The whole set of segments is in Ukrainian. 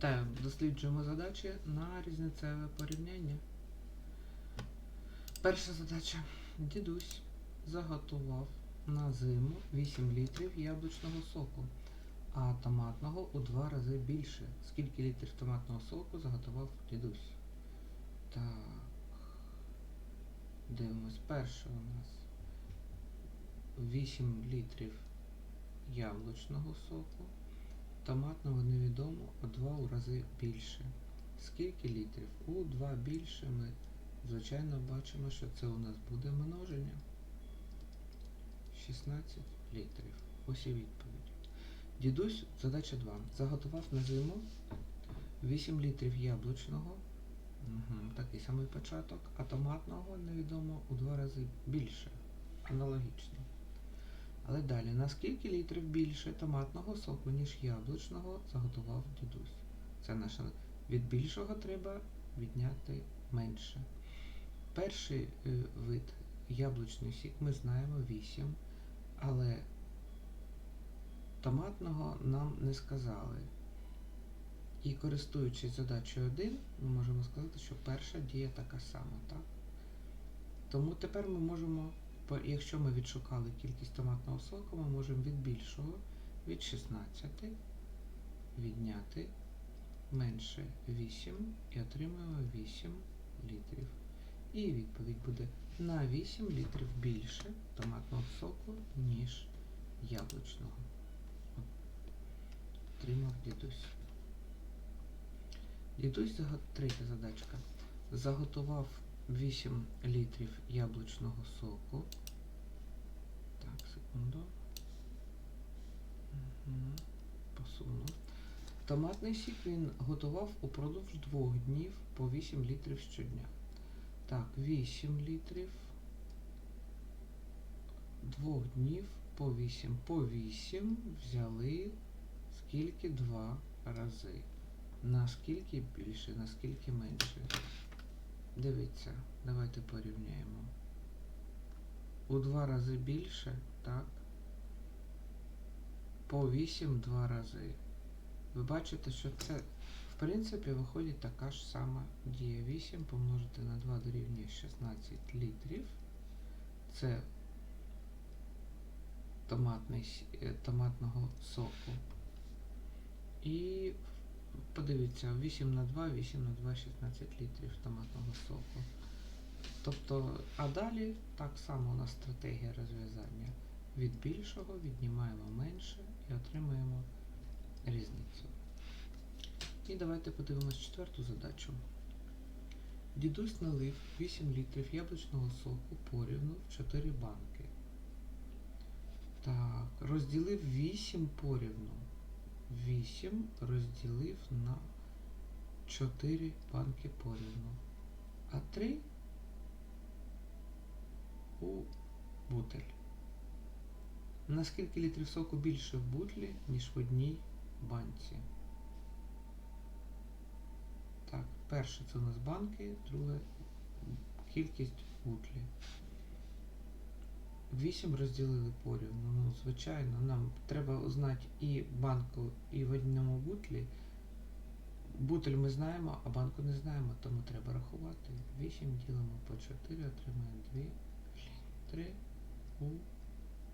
Вітаю! Досліджуємо задачі на різницеве порівняння. Перша задача. Дідусь заготував на зиму 8 літрів яблучного соку, а томатного у два рази більше. Скільки літрів томатного соку заготував дідусь? Так. Дивимось. Перше у нас 8 літрів яблучного соку. Томатного невідомо у два рази більше. Скільки літрів? У два більше ми, звичайно, бачимо, що це у нас буде множення. 16 літрів. Ось і відповідь. Дідусь, задача 2. Заготував на зиму 8 літрів яблучного. Угу, такий самий початок, а томатного невідомо у два рази більше. Аналогічно. Але далі, на скільки літрів більше томатного соку, ніж яблучного, заготував дідусь? Це наше. Від більшого треба відняти менше. Перший е, вид яблучний сік ми знаємо 8, але томатного нам не сказали. І користуючись задачею 1, ми можемо сказати, що перша дія така сама, так? Тому тепер ми можемо якщо ми відшукали кількість томатного соку, ми можемо від більшого від 16 відняти менше 8 і отримуємо 8 літрів. І відповідь буде на 8 літрів більше томатного соку, ніж яблучного. Отримав дідусь. Дідусь третя задачка. Заготував 8 літрів яблучного соку. Так, секунду. Угу. Посуну. Томатний сік він готував упродовж двох днів по 8 літрів щодня. Так, 8 літрів. Двох днів по 8. По 8 взяли скільки два рази. Наскільки більше, наскільки менше. Дивіться, давайте порівняємо. У два рази більше, так? По 8 два рази. Ви бачите, що це, в принципі, виходить така ж сама дія. 8 помножити на 2 дорівнює 16 літрів. Це томатний, томатного соку. І Подивіться, 8 на 2, 8 на 2, 16 літрів томатного соку. Тобто, а далі так само у нас стратегія розв'язання. Від більшого віднімаємо менше і отримаємо різницю. І давайте подивимось четверту задачу. Дідусь налив 8 літрів яблучного соку порівну в 4 банки. Так, розділив 8 порівну. 8 розділив на 4 банки порівну, а 3 у бутель. На скільки літрів соку більше в бутлі, ніж в одній банці? Так, перше це у нас банки, друге кількість бутлі. 8 розділили порівну. Ну, звичайно, нам треба знати і банку, і в одному бутлі. Бутель ми знаємо, а банку не знаємо, тому треба рахувати. 8 ділимо по 4, отримаємо 2 літри у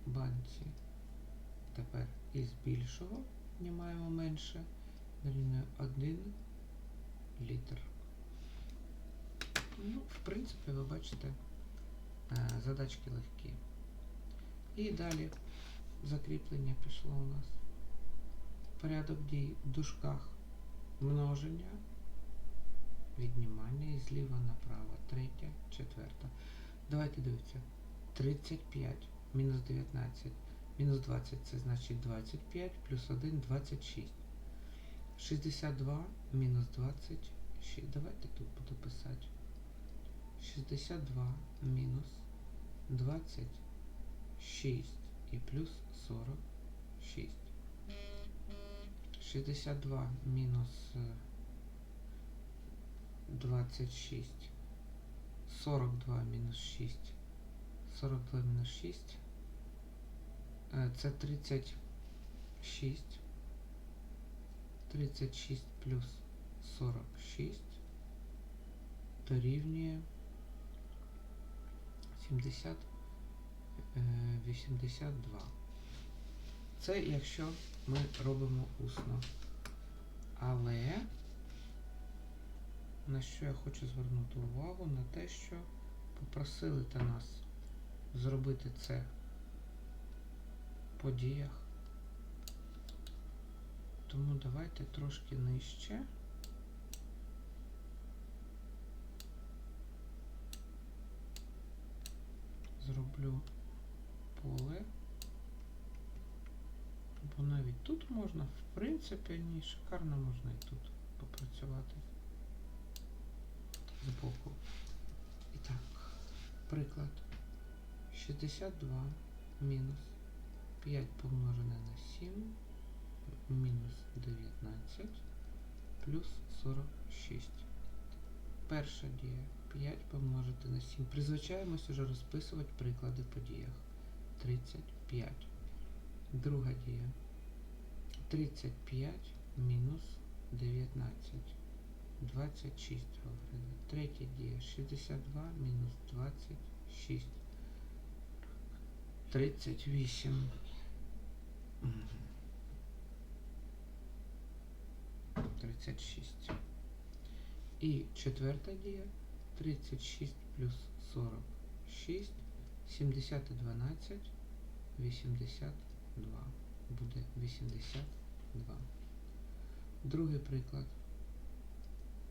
банці. Тепер із більшого знімаємо менше, дорівнює 1 літр. Ну, в принципі, ви бачите, е, задачки легкі. І далі закріплення пішло у нас. Порядок дій в дужках множення, віднімання і зліва направо. Третя, четверта. Давайте дивіться. 35 мінус 19. Мінус 20 це значить 25, плюс 1 26. 62 мінус 26. Давайте тут буду писати. 62 мінус 26. 6 і плюс 46. 62 мінус 26. 42 мінус 6. 42 мінус 6. Це 36. 36 плюс 46 дорівнює 70, е, 82. Це якщо ми робимо усно. Але на що я хочу звернути увагу? На те, що попросили та нас зробити це по діях. Тому давайте трошки нижче. Зроблю поле. Бо навіть тут можна, в принципі, ні, шикарно можна і тут попрацювати збоку. І так, приклад. 62 мінус 5 помножене на 7 мінус 19 плюс 46. Перша дія 5 помножити на 7. Призвичаємось уже розписувати приклади по діях. 35. Друга дія. 35 мінус 19. 26 говорили. Третя дія. 62 мінус 26. 38. Мгм. 36. І четверта дія. 36 плюс 46. 70 і 12. 82. Буде 82. Другий приклад.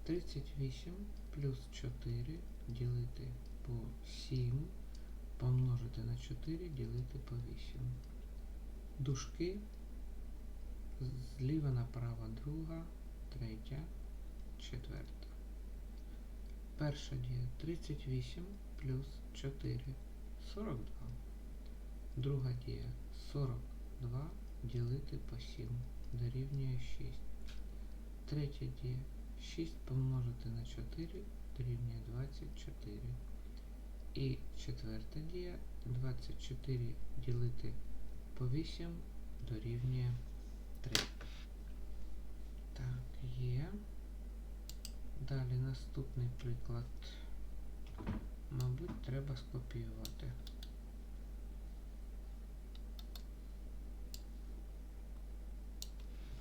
38 плюс 4 ділити по 7 помножити на 4 ділити по 8. Дужки зліва направо друга, третя, четверта. Перша дія 38 плюс 4 42. Друга дія 42 ділити по 7 дорівнює 6. Третя дія 6 помножити на 4 дорівнює 24. І четверта дія 24 ділити по 8 дорівнює 3. Так, є. Далі наступний приклад. Мабуть, треба скопіювати.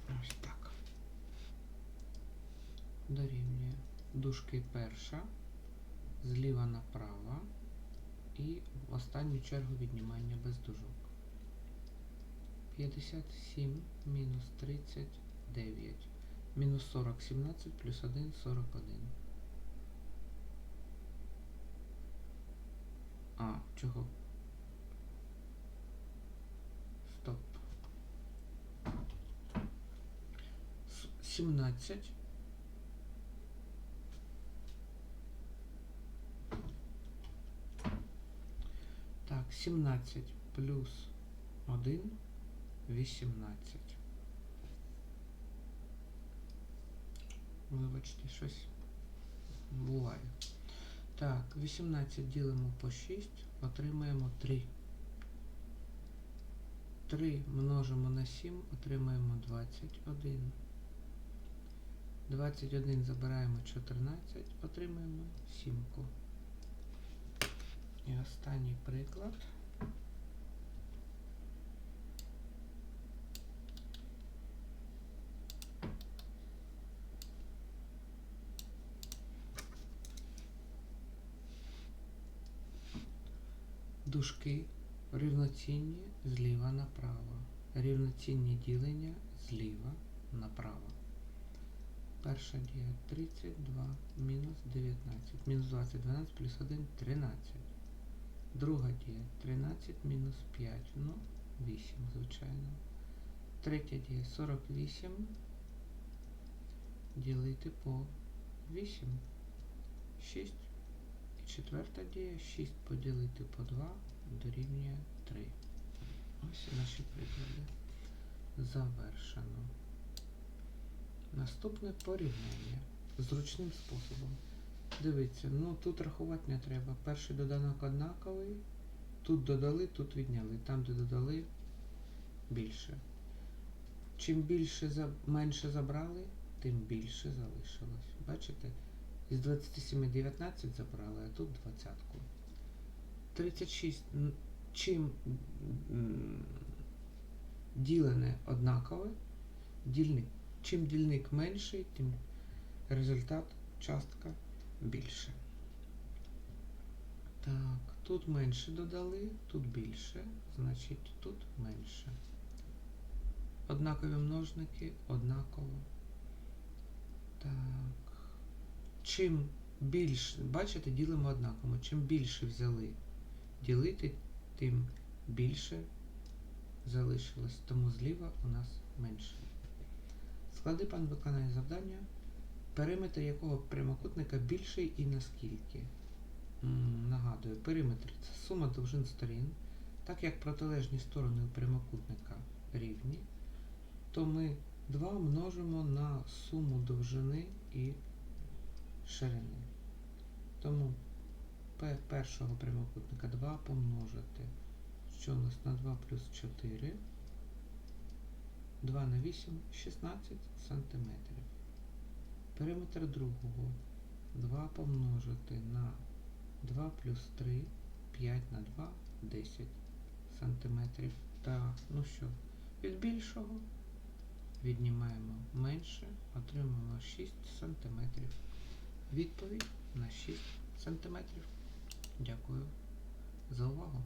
Ось так. Дорівнює дужки перша, зліва направо і в останню чергу віднімання без дужок. 57 мінус 39. Мінус 40, 17 плюс 1, 41. А, чого? Стоп. С- 17. Так, 17 плюс 1, 18. Вибачте, щось буває. Так, 18 ділимо по 6, отримаємо 3. 3 множимо на 7, отримаємо 21. 21 забираємо 14, отримаємо 7. І останній приклад. Дужки рівноцінні зліва направо. Рівноцінні ділення зліва направо. Перша дія 32 мінус 19. Мінус 20, 12 плюс 1 13. Друга дія 13 мінус 5. Ну, 8, звичайно. Третя дія 48. Ділити по 8. 6. Четверта дія 6 поділити по 2 дорівнює 3. Ось наші приклади. Завершено. Наступне порівняння зручним способом. Дивіться, ну тут рахувати не треба. Перший доданок однаковий. Тут додали, тут відняли. Там, де додали більше. Чим більше менше забрали, тим більше залишилось. Бачите? Із 27 19 забрали, а тут 20. 36. Чим ділене однакове, дільник, чим дільник менший, тим результат, частка більше. Так, тут менше додали, тут більше, значить тут менше. Однакові множники однаково. Так. Чим більше, бачите, ділимо однаково. Чим більше взяли ділити, тим більше залишилось. Тому зліва у нас менше. Склади пан виконає завдання, периметр якого прямокутника більший і наскільки. Нагадую, периметр це сума довжин сторін. Так як протилежні сторони у прямокутника рівні, то ми 2 множимо на суму довжини і ширини. Тому першого прямокутника 2 помножити. Що у нас на 2 плюс 4? 2 на 8 16 сантиметрів. Периметр другого 2 помножити на 2 плюс 3 5 на 2 10 сантиметрів. Так, ну що, від більшого віднімаємо менше, отримаємо 6 сантиметрів. Відповідь на 6 см. Дякую за увагу.